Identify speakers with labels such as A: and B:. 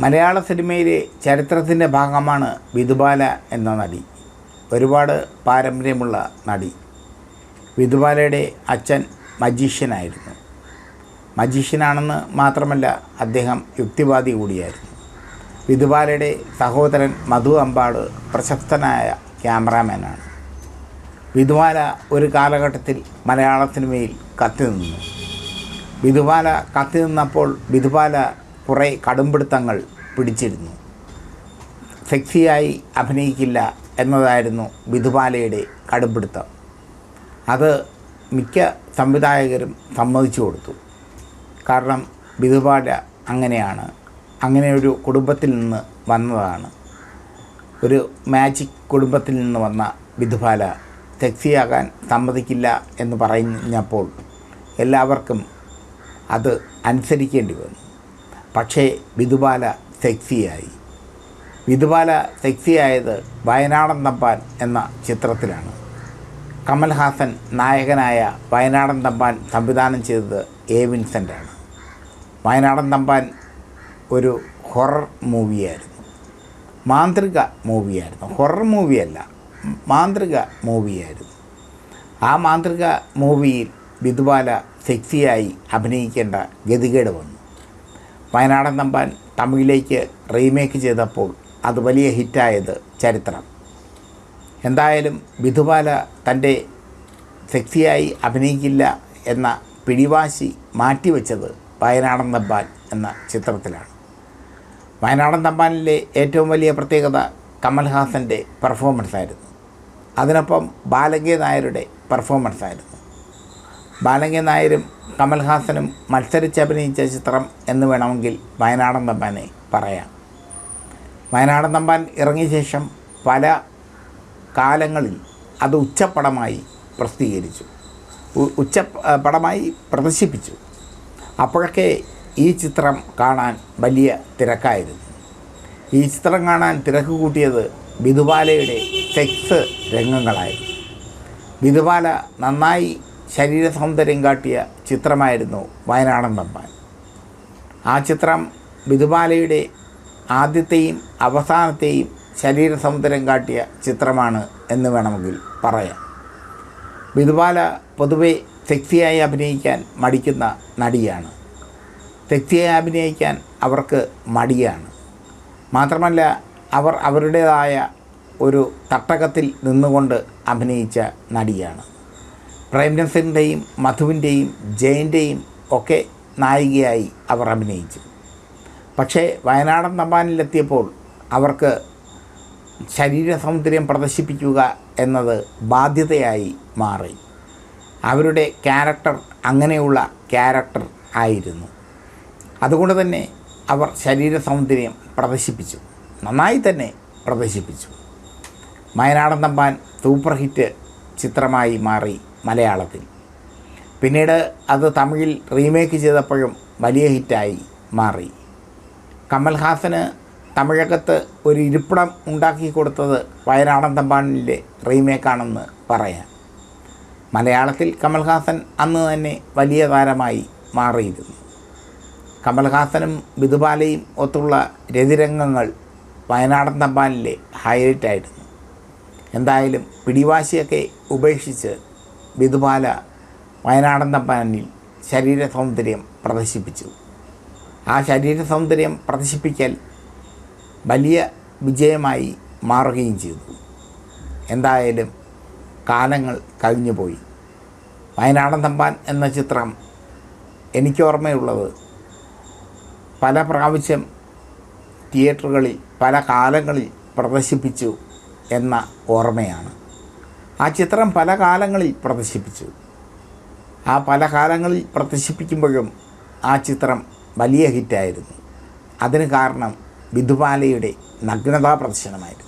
A: മലയാള സിനിമയിലെ ചരിത്രത്തിന്റെ ഭാഗമാണ് വിധുബാല എന്ന നടി. ഒരുപാട് പാരമ്പര്യമുള്ള നടി. വിധുബാലയുടെ അച്ഛൻ മജീഷ്യനായിരുന്നു. മജീഷ്യനാണെന്ന് മാത്രമല്ല അദ്ദേഹം യുക്തിവാദി കൂടിയായിരുന്നു. വിധുബാലയുടെ സഹോദരൻ മധു അമ്പാട് പ്രശസ്തനായ ക്യാമറാമാനാണ്. വിധുബാല ഒരു കാലഘട്ടത്തിൽ മലയാള സിനിമയിൽ കത്തി നിന്നു. വിധുബാല കത്തി നിന്നപ്പോൾ വിധുബാല കുറേ കടുംപിടുത്തങ്ങൾ പിടിച്ചിരുന്നു. സെക്സിയായി അഭിനയിക്കില്ല എന്നതായിരുന്നു വിധുബാലയുടെ കടുംപിടുത്തം. അത് മിക്ക സംവിധായകരും സമ്മതിച്ചു കൊടുത്തു. കാരണം വിധുബാല അങ്ങനെയാണ്. അങ്ങനെ ഒരു കുടുംബത്തിൽ നിന്ന് വന്നതാണ്. ഒരു മാജിക് കുടുംബത്തിൽ നിന്ന് വന്ന വിധുബാല സെക്സിയാകാൻ സമ്മതിക്കില്ല എന്ന് പറഞ്ഞപ്പോൾ എല്ലാവർക്കും അത് അനുസരിക്കേണ്ടി വന്നു. പക്ഷേ വിധുബാല സെക്സിയായി. വിധുബാല സെക്സിയായത് വയനാടൻ തമ്പാൻ എന്ന ചിത്രത്തിലാണ്. കമൽഹാസൻ നായകനായ വയനാടൻ തമ്പാൻ സംവിധാനം ചെയ്തത് എ വിൻസെന്റാണ് വയനാടൻ തമ്പാൻ ഒരു ഹൊറർ മൂവിയായിരുന്നു. മാന്ത്രിക മൂവിയായിരുന്നു. ഹൊറർ മൂവിയല്ല മാന്ത്രിക മൂവിയായിരുന്നു. ആ മാന്ത്രിക മൂവിയിൽ വിധുബാല സെക്സിയായി അഭിനയിക്കേണ്ട ഗതികേട് വന്നു. വയനാടൻ തമ്പാൻ തമിഴിലേക്ക് റീമേക്ക് ചെയ്തപ്പോൾ അത് വലിയ ഹിറ്റായത് ചരിത്രം. എന്തായാലും വിധുബാല തന്റെ സെക്സിയായി അഭിനയിക്കില്ല എന്ന പിടിവാശി മാറ്റിവെച്ചത് വയനാടൻ തമ്പാൻ എന്ന ചിത്രത്തിലാണ്. വയനാടൻ തമ്പാനിലെ ഏറ്റവും വലിയ പ്രത്യേകത കമൽഹാസന്റെ പെർഫോമൻസ് ആയിരുന്നു. അതിനൊപ്പം ബാലകേ നായരുടെ പെർഫോമൻസ് ആയിരുന്നു. ബാലകേ നായരും കമൽഹാസനും മത്സരിച്ചഭിനയിച്ച ചിത്രം എന്ന് വേണമെങ്കിൽ വയനാടൻ തമ്പാനെ പറയാം. വയനാടൻ തമ്പാൻ ഇറങ്ങിയ ശേഷം പല കാലങ്ങളിൽ അത് ഉച്ചപ്പടമായി പ്രസിദ്ധീകരിച്ചു. ഉച്ച പടമായി പ്രദർശിപ്പിച്ചു. അപ്പോഴൊക്കെ ഈ ചിത്രം കാണാൻ വലിയ തിരക്കായിരുന്നു. ഈ ചിത്രം കാണാൻ തിരക്ക് കൂട്ടിയത് വിധുബാലയുടെ സെക്സ് രംഗങ്ങളായിരുന്നു. വിധുബാല നന്നായി ശരീര സൗന്ദര്യം കാട്ടിയ ചിത്രമായിരുന്നു വയനാടൻ തമ്പാൻ ആ ചിത്രം വിധുബാലയുടെ ആദ്യത്തെയും അവസാനത്തെയും ശരീര സൗന്ദര്യം കാട്ടിയ ചിത്രമാണ് എന്ന് വേണമെങ്കിൽ പറയാം. വിധുബാല പൊതുവെ സെക്സിയായി അഭിനയിക്കാൻ മടിക്കുന്ന നടിയാണ്. സെക്സിയായി അഭിനയിക്കാൻ അവർക്ക് മടിയാണ്. മാത്രമല്ല അവർ അവരുടേതായ ഒരു തട്ടകത്തിൽ നിന്നുകൊണ്ട് അഭിനയിച്ച നടിയാണ്. പ്രേംനസറിന്റെയും മധുവിന്റെയും ജയന്റെയും ഒക്കെ നായികയായി അവർ അഭിനയിച്ചു. പക്ഷേ വയനാടൻ തമ്പാനിലെത്തിയപ്പോൾ അവർക്ക് ശരീര സൗന്ദര്യം പ്രദർശിപ്പിക്കുക എന്നത് ബാധ്യതയായി മാറി. അവരുടെ ക്യാരക്ടർ അങ്ങനെയുള്ള ക്യാരക്ടർ ആയിരുന്നു. അതുകൊണ്ട് തന്നെ അവർ ശരീര സൗന്ദര്യം പ്രദർശിപ്പിച്ചു. നന്നായി തന്നെ പ്രദർശിപ്പിച്ചു. വയനാടൻ തമ്പാൻ സൂപ്പർ ഹിറ്റ് ചിത്രമായി മാറി. മലയാളത്തിൽ. പിന്നീട് അത് തമിഴിൽ റീമേക്ക് ചെയ്തപ്പോഴും വലിയ ഹിറ്റായി മാറി. കമൽഹാസന് തമിഴകത്ത് ഒരു ഇരിപ്പിടം ഉണ്ടാക്കി കൊടുത്തത് വയനാടൻ തമ്പാനിലെ റീമേക്കാണെന്ന് പറയാം മലയാളത്തിൽ കമൽഹാസൻ അന്ന് തന്നെ വലിയ താരമായി മാറിയിരുന്നു. കമൽഹാസനും വിധുബാലയും ഒത്തുള്ള രതിരംഗങ്ങൾ വയനാടൻ തമ്പാനിലെ ഹൈലൈറ്റായിരുന്നു. എന്തായാലും പിടിവാശിയൊക്കെ ഉപേക്ഷിച്ച് വിധുബാല വയനാടൻ തമ്പാനിൽ ശരീര സൗന്ദര്യം പ്രദർശിപ്പിച്ചു. ആ ശരീര സൗന്ദര്യം പ്രദർശിപ്പിക്കൽ വലിയ വിജയമായി മാറുകയും ചെയ്തു. എന്തായാലും കാലങ്ങൾ കഴിഞ്ഞുപോയി വയനാടൻ തമ്പാൻ എന്ന ചിത്രം എനിക്ക് ഓർമ്മയുള്ളത് പല പ്രാവശ്യം തിയേറ്ററുകളിൽ പല കാലങ്ങളിൽ പ്രദർശിപ്പിച്ചു എന്ന ഓർമ്മയാണ്. ആ ചിത്രം പല കാലങ്ങളിൽ പ്രദർശിപ്പിച്ചു. ആ പല കാലങ്ങളിൽ പ്രദർശിപ്പിക്കുമ്പോഴും ആ ചിത്രം വലിയ ഹിറ്റായിരുന്നു. അതിന് കാരണം വിധുബാലയുടെ നഗ്നതാ പ്രദർശനമായിരുന്നു.